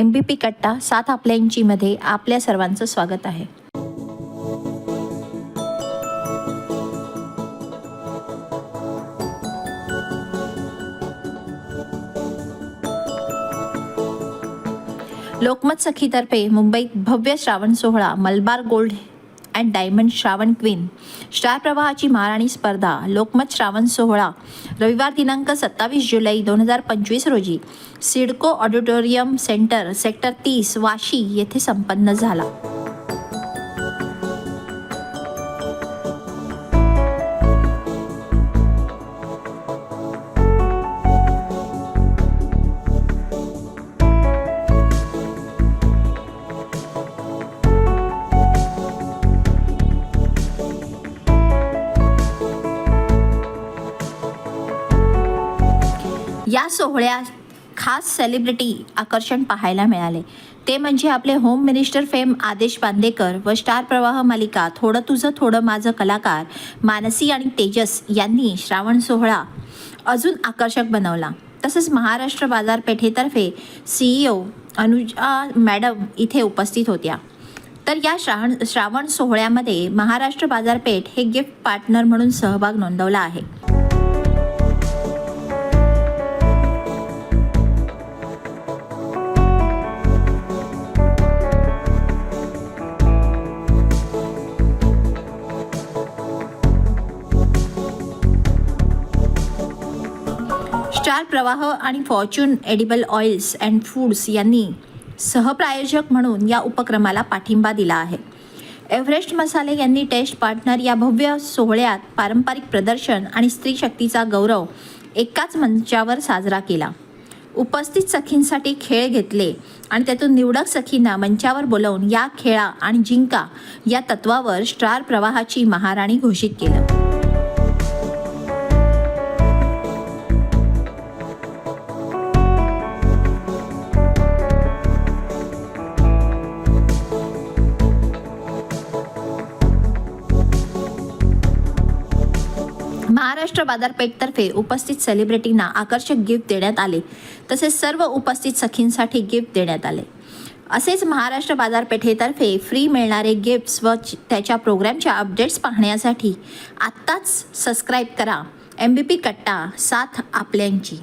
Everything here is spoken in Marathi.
एम बी पी कट्टा सात आपल्यांचीमध्ये आपल्या सर्वांचं स्वागत आहे. लोकमत सखीतर्फे मुंबईत भव्य श्रावण सोहळा Malabar gold and diamond Shravan queen star प्रवाहाची महाराणी स्पर्धा लोकमत श्रावण सोहळा रविवार दिनांक सत्तावीस जुलै दोन हजार पंचवीस रोजी. सिडको ऑडिटोरियम सेंटर सेक्टर तीस वाशी येथे संपन्न झाला. या सोहळ्यात खास सेलिब्रिटी आकर्षण पाहायला मिळाले. ते म्हणजे आपले होम मिनिस्टर फेम आदेश बांदेकर व स्टार प्रवाह मालिका थोडं तुझं थोडं माझं कलाकार मानसी आणि तेजस यांनी श्रावण सोहळा अजून आकर्षक बनवला. तसंच महाराष्ट्र बाजारपेठेतर्फे सीईओ अनुजा मॅडम इथे उपस्थित होत्या. तर या श्रावण श्रावण सोहळ्यामध्ये महाराष्ट्र बाजारपेठ हे गिफ्ट पार्टनर म्हणून सहभाग नोंदवला आहे. स्टार प्रवाह आणि Fortune edible oils and foods यांनी सहप्रायोजक म्हणून या उपक्रमाला पाठिंबा दिला आहे. एव्हरेस्ट मसाले यांनी टेस्ट पार्टनर या भव्य सोहळ्यात पारंपरिक प्रदर्शन आणि स्त्री शक्तीचा गौरव एकाच मंचावर साजरा केला. उपस्थित सखींसाठी खेळ घेतले आणि त्यातून निवडक सखींना मंचावर बोलावून या खेळा आणि जिंका या तत्वावर स्टार प्रवाहाची महाराणी घोषित केलं. महाराष्ट्र बाजारपेठतर्फे उपस्थित सेलिब्रिटींना आकर्षक गिफ्ट देण्यात आले. तसेच सर्व उपस्थित सखींसाठी गिफ्ट देण्यात आले. असेच महाराष्ट्र बाजारपेठेतर्फे फ्री मिळणारे गिफ्ट्स व त्याच्या प्रोग्रॅमच्या अपडेट्स पाहण्यासाठी आत्ताच सबस्क्राईब करा. एम बी पी कट्टा साथ आपल्यांची.